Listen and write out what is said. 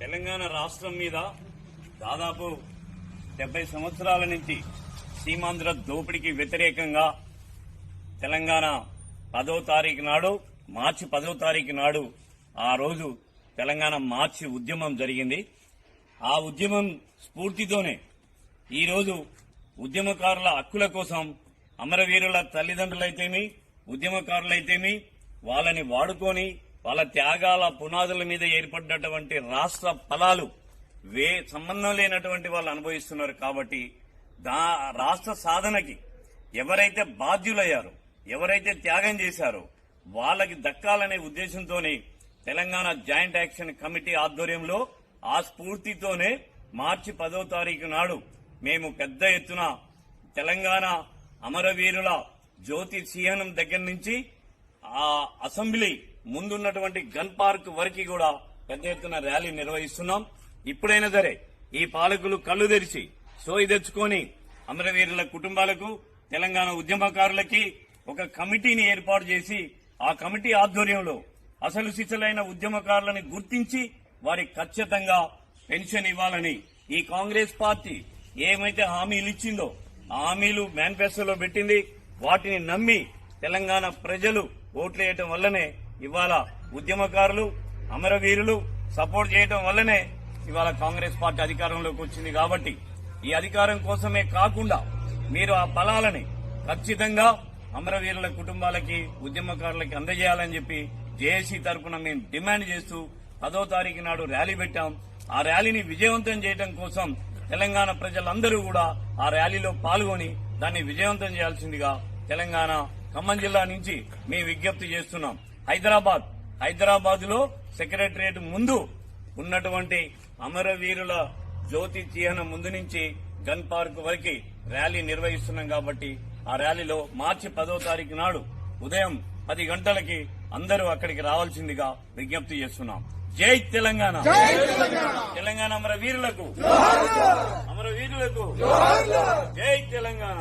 తెలంగాణ రాష్ట్రం మీద దాదాపు డెబ్బై సంవత్సరాల నుంచి సీమాంధ్ర దోపిడీకి వ్యతిరేకంగా తెలంగాణ పదో తారీఖు నాడు మార్చి పదో తారీఖు నాడు ఆ రోజు తెలంగాణ మార్చి ఉద్యమం జరిగింది. ఆ ఉద్యమం స్ఫూర్తితోనే ఈరోజు ఉద్యమకారుల హక్కుల కోసం అమరవీరుల తల్లిదండ్రులైతేమి ఉద్యమకారులైతేమి వాళ్ళని వాడుకొని వాళ్ళ త్యాగాల పునాదుల మీద ఏర్పడినటువంటి రాష్ట్ర ఫలాలు వే సంబంధం లేనటువంటి వాళ్ళు అనుభవిస్తున్నారు కాబట్టి దా రాష్ట్ర సాధనకి ఎవరైతే బాధ్యులయ్యారో ఎవరైతే త్యాగం చేశారో వాళ్ళకి దక్కాలనే ఉద్దేశంతోనే తెలంగాణ జాయింట్ యాక్షన్ కమిటీ ఆధ్వర్యంలో ఆ స్ఫూర్తితోనే మార్చి పదో తారీఖు నాడు మేము పెద్ద ఎత్తున తెలంగాణ అమరవీరుల జ్యోతి సిహనం దగ్గర నుంచి ఆ అసెంబ్లీ ముందున్నటువంటి గన్ పార్క్ వరకు కూడా పెద్ద ఎత్తున ర్యాలీ నిర్వహిస్తున్నాం. ఇప్పుడైనా సరే ఈ పాలకులు కళ్ళు తెరిచి సోయి తెచ్చుకొని అమరవీరుల కుటుంబాలకు తెలంగాణ ఉద్యమకారులకి ఒక కమిటీని ఏర్పాటు చేసి ఆ కమిటీ ఆధ్వర్యంలో అసలు సిసలైన ఉద్యమకారులని గుర్తించి వారికి ఖచ్చితంగా పెన్షన్ ఇవ్వాలని ఈ కాంగ్రెస్ పార్టీ ఏమైతే హామీలు ఇచ్చిందో ఆ హామీలు మేనిఫెస్టోలో పెట్టింది. వాటిని నమ్మి తెలంగాణ ప్రజలు ఓట్లేయటం వల్లనే ఇవాళ ఉద్యమకారులు అమరవీరులు సపోర్ట్ చేయటం వల్లనే ఇవాళ కాంగ్రెస్ పార్టీ అధికారంలోకి వచ్చింది కాబట్టి ఈ అధికారం కోసమే కాకుండా మీరు ఆ ఫలాలని ఖచ్చితంగా అమరవీరుల కుటుంబాలకి ఉద్యమకారులకి అందజేయాలని చెప్పి జేఏసీ తరఫున మేము డిమాండ్ చేస్తూ పదో తారీఖు నాడు ర్యాలీ పెట్టాం. ఆ ర్యాలీని విజయవంతం చేయడం కోసం తెలంగాణ ప్రజలందరూ కూడా ఆ ర్యాలీలో పాల్గొని దాన్ని విజయవంతం చేయాల్సిందిగా తెలంగాణ ఖమ్మం జిల్లా నుంచి మేము విజ్ఞప్తి చేస్తున్నాం. హైదరాబాద్. హైదరాబాద్లో సెక్రటరియట్ ముందు ఉన్నటువంటి అమరవీరుల జ్యోతి చిహ్నం ముందు నుంచి గన్ పార్క్ వరకు ర్యాలీ నిర్వహిస్తున్నాం కాబట్టి ఆ ర్యాలీలో మార్చి పదో తారీఖు నాడు ఉదయం పది గంటలకి అందరూ అక్కడికి రావాల్సిందిగా విజ్ఞప్తి చేస్తున్నాం. జై తెలంగాణ. తెలంగాణ. అమర వీరులకు అమర వీరులకు జై తెలంగాణ.